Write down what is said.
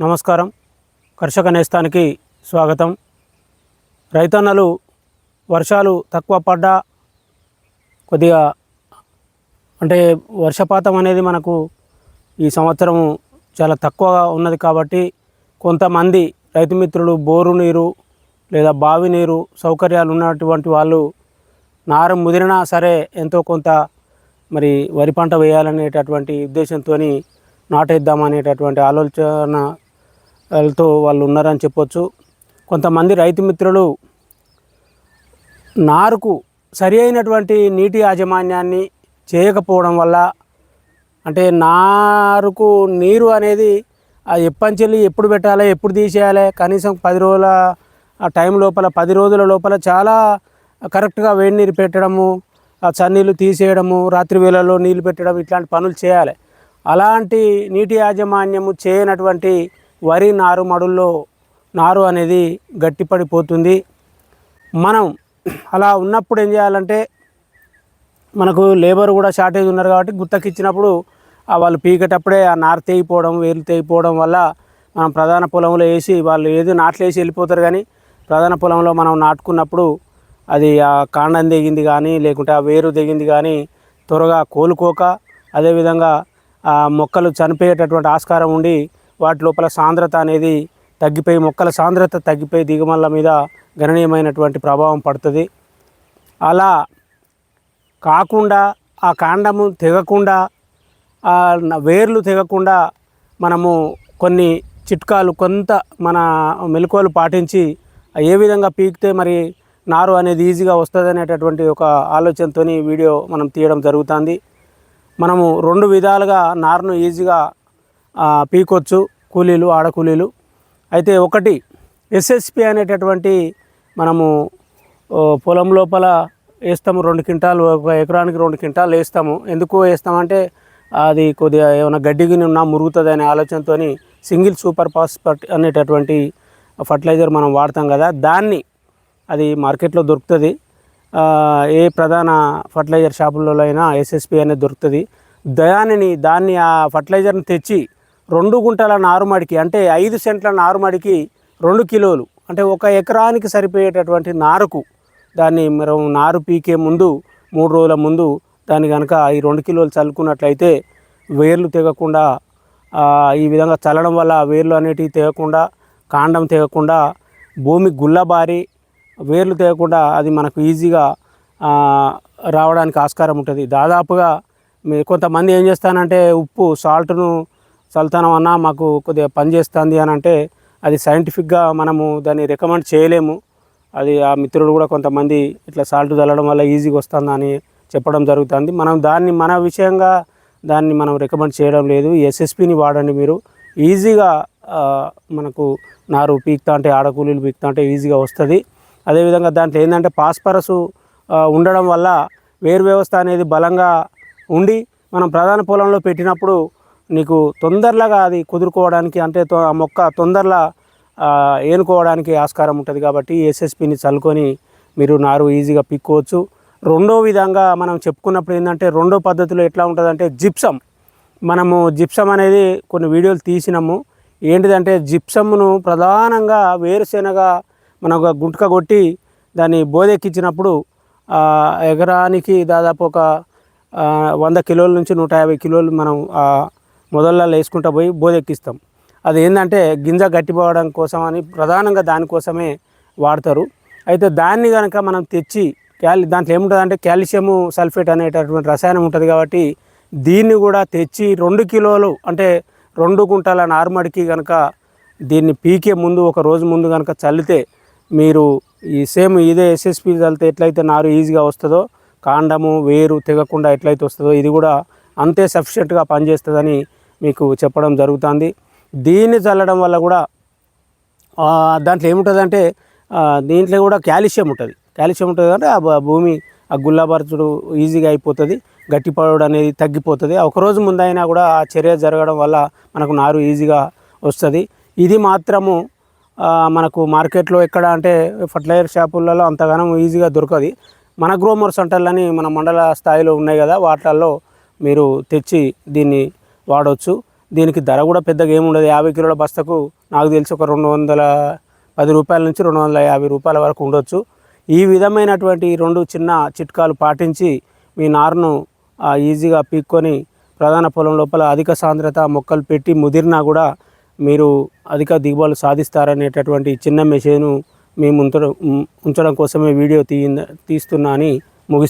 నమస్కారం. కర్షక నేస్తానికి స్వాగతం. రైతన్నలు వర్షాలు తక్కువ పడ్డా కొద్దిగా అంటే వర్షపాతం అనేది మనకు ఈ సంవత్సరం చాలా తక్కువగా ఉన్నది కాబట్టి కొంతమంది రైతు మిత్రులు బోరు నీరు లేదా బావి నీరు సౌకర్యాలు ఉన్నటువంటి వాళ్ళు నారు ముదిరినా సరే ఎంతో కొంత మరి వరి పంట వేయాలనేటటువంటి ఉద్దేశంతో నాటేద్దామనేటటువంటి ఆలోచన వాళ్ళతో వాళ్ళు ఉన్నారని చెప్పొచ్చు. కొంతమంది రైతు మిత్రులు నారుకు సరి అయినటువంటి నీటి యాజమాన్యాన్ని చేయకపోవడం వల్ల అంటే నారుకు నీరు అనేది ఆ ఎప్పంచెల్లి ఎప్పుడు పెట్టాలి ఎప్పుడు తీసేయాలి కనీసం పది రోజుల ఆ టైం లోపల పది రోజుల లోపల చాలా కరెక్ట్గా వేడి నీరు పెట్టడము ఆ చన్నీళ్ళు తీసేయడము రాత్రి వేళల్లో నీళ్ళు పెట్టడం ఇట్లాంటి పనులు చేయాలి. అలాంటి నీటి యాజమాన్యము చేయనటువంటి వరి నారు మడుల్లో నారు అనేది గట్టిపడిపోతుంది. మనం అలా ఉన్నప్పుడు ఏం చేయాలంటే మనకు లేబర్ కూడా షార్టేజ్ ఉన్నారు కాబట్టి గుత్తకిచ్చినప్పుడు ఆ వాళ్ళు పీకేటప్పుడే ఆ నారు తెగిపోవడం వేలు తెగిపోవడం వల్ల మనం ప్రధాన పొలంలో వేసి వాళ్ళు ఏది నాట్లు వేసి వెళ్ళిపోతారు కానీ ప్రధాన పొలంలో మనం నాటుకున్నప్పుడు అది ఆ కాండం దిగింది కానీ లేకుంటే ఆ వేరు దిగింది కానీ త్వరగా కోలుకోక అదేవిధంగా ఆ మొక్కలు చనిపోయేటటువంటి ఆస్కారం ఉండి వాటి లోపల సాంద్రత అనేది తగ్గిపోయి మొక్కల సాంద్రత తగ్గిపోయి దిగుమల్ల మీద గణనీయమైనటువంటి ప్రభావం పడుతుంది. అలా కాకుండా ఆ కాండము తెగకుండా ఆ వేర్లు తెగకుండా మనము కొన్ని చిట్కాలు కొంత మన మెలకువలు పాటించి ఏ విధంగా పీకితే మరి నారు అనేది ఈజీగా వస్తుంది అనేటటువంటి ఒక ఆలోచనతో వీడియో మనం తీయడం జరుగుతుంది. మనము రెండు విధాలుగా నారును ఈజీగా పీకొచ్చు కూలీలు ఆడ కూలీలు అయితే ఒకటి ఎస్ఎస్పి అనేటటువంటి మనము పొలం లోపల వేస్తాము రెండు క్వింటాలు ఒక ఎకరానికి రెండు క్వింటాలు వేస్తాము. ఎందుకు వేస్తామంటే అది కొద్దిగా ఏమైనా గడ్డి గిన్నె ఉన్నా మురుగుతుంది అనే ఆలోచనతో సింగిల్ సూపర్ ఫాస్ఫేట్ అనేటటువంటి ఫర్టిలైజర్ మనం వాడతాం కదా దాన్ని అది మార్కెట్లో దొరుకుతుంది. ఏ ప్రధాన ఫర్టిలైజర్ షాపులలో అయినా ఎస్ఎస్పి అనేది దొరుకుతుంది. దానిని దాన్ని ఆ ఫర్టిలైజర్ని తెచ్చి రెండు గుంటల నారుమడికి అంటే ఐదు సెంట్ల నారుమడికి రెండు కిలోలు. అంటే ఒక ఎకరానికి సరిపోయేటటువంటి నారుకు దాన్ని మనం నారు పీకే ముందు మూడు రోజుల ముందు దాన్ని కనుక ఈ రెండు కిలోలు చల్లుకున్నట్లయితే వేర్లు తెగకుండా ఈ విధంగా చల్లడం వల్ల వేర్లు అనేటివి తెగకుండా కాండం తెగకుండా భూమి గుల్లబారి వేర్లు తెగకుండా అది మనకు ఈజీగా రావడానికి ఆస్కారం ఉంటుంది. దాదాపుగా మీ కొంతమంది ఏం చేస్తానంటే ఉప్పు సాల్ట్ను చల్లుతానం అన్నా మాకు కొద్దిగా పని చేస్తుంది అని అంటే అది సైంటిఫిక్గా మనము దాన్ని రికమెండ్ చేయలేము. అది ఆ మిత్రుడు కూడా కొంతమంది ఇట్లా సాల్ట్ చల్లడం వల్ల ఈజీగా వస్తుందని చెప్పడం జరుగుతుంది. మనం దాన్ని మన విషయంగా దాన్ని మనం రికమెండ్ చేయడం లేదు. ఎస్ఎస్పిని వాడండి మీరు. ఈజీగా మనకు నారు పీక్తా అంటే ఆడకూలీలు పీక్తా అంటే ఈజీగా వస్తుంది. అదేవిధంగా దాంట్లో ఏంటంటే పాస్పరసు ఉండడం వల్ల వేరు వ్యవస్థ అనేది బలంగా ఉండి మనం ప్రధాన పొలంలో పెట్టినప్పుడు నీకు తొందరగా అది కుదురుకోవడానికి అంటే తొ- ఆ మొక్క తొందరగా ఏనుకోవడానికి ఆస్కారం ఉంటుంది కాబట్టి ఎస్ఎస్పిని చల్లుకొని మీరు నారు ఈజీగా పిక్కోవచ్చు. రెండో విధంగా మనం చెప్పుకున్నప్పుడు ఏంటంటే రెండో పద్ధతిలో ఎట్లా ఉంటుందంటే జిప్సం. మనము జిప్సం అనేది కొన్ని వీడియోలు తీసినాము. ఏంటిదంటే జిప్సమ్ను ప్రధానంగా వేరుశెనగ మనం ఒక గుంటక కొట్టి దాన్ని బోదెక్కించినప్పుడు ఎకరానికి దాదాపు ఒక వంద కిలోల నుంచి నూట యాభై కిలోలు మనం మొదళ్ళల్లో వేసుకుంటా వేసుకుంటూ పోయి బోదెక్కిస్తాం. అది ఏంటంటే గింజ గట్టిపోవడం కోసం అని ప్రధానంగా దానికోసమే వాడతారు. అయితే దాన్ని కనుక మనం తెచ్చి క్యాలి దాంట్లో ఏముంటుంది కాల్షియము సల్ఫేట్ అనేటటువంటి రసాయనం ఉంటుంది కాబట్టి దీన్ని కూడా తెచ్చి రెండు కిలోలు అంటే రెండు గుంటల నార్మడికి కనుక దీన్ని పీకే ముందు ఒక రోజు ముందు కనుక చల్లితే మీరు ఈ సేమ్ ఇదే ఎస్ఎస్పి చల్లితే ఎట్లయితే నారు ఈజీగా వస్తుందో కాండము వేరు తెగకుండా ఎట్లయితే వస్తుందో ఇది కూడా అంతే సఫిషియెంట్గా పనిచేస్తుందని మీకు చెప్పడం జరుగుతుంది. దీన్ని చల్లడం వల్ల కూడా దాంట్లో ఏముంటుందంటే దీంట్లో కూడా కాల్షియం ఉంటుంది. కాల్షియం ఉంటుంది అంటే ఆ భూమి ఆ గుల్లాపరచుడు ఈజీగా అయిపోతుంది గట్టిపడడం అనేది తగ్గిపోతుంది. ఒకరోజు ముందైనా కూడా ఆ చర్య జరగడం వల్ల మనకు నారు ఈజీగా వస్తుంది. ఇది మాత్రము మనకు మార్కెట్లో ఎక్కడ అంటే ఫర్టిలైజర్ షాపులలో అంతగానం ఈజీగా దొరకదు. మన గ్రోమర్ సెంటర్లని మన మండల స్థాయిలో ఉన్నాయి కదా వాటిల్లో మీరు తెచ్చి దీన్ని వాడవచ్చు దీనికి ధర కూడా పెద్దగా ఏముండదు ఉండదు. యాభై కిలోల బస్తకు నాకు తెలిసి ఒక రెండు వందల పది రూపాయల నుంచి రెండు వందల యాభై రూపాయల వరకు ఉండొచ్చు. ఈ విధమైనటువంటి రెండు చిన్న చిట్కాలు పాటించి మీ నారును ఈజీగా పీక్కొని ప్రధాన పొలం లోపల అధిక సాంద్రత మొక్కలు పెట్టి ముదిరినా కూడా మీరు అధిక దిగుబడులు సాధిస్తారనేటటువంటి చిన్న మెసేజ్ను మేము ఉంచడం ఉంచడం కోసమే వీడియో తీ తీస్తున్నా అని ముగిస్తున్నాను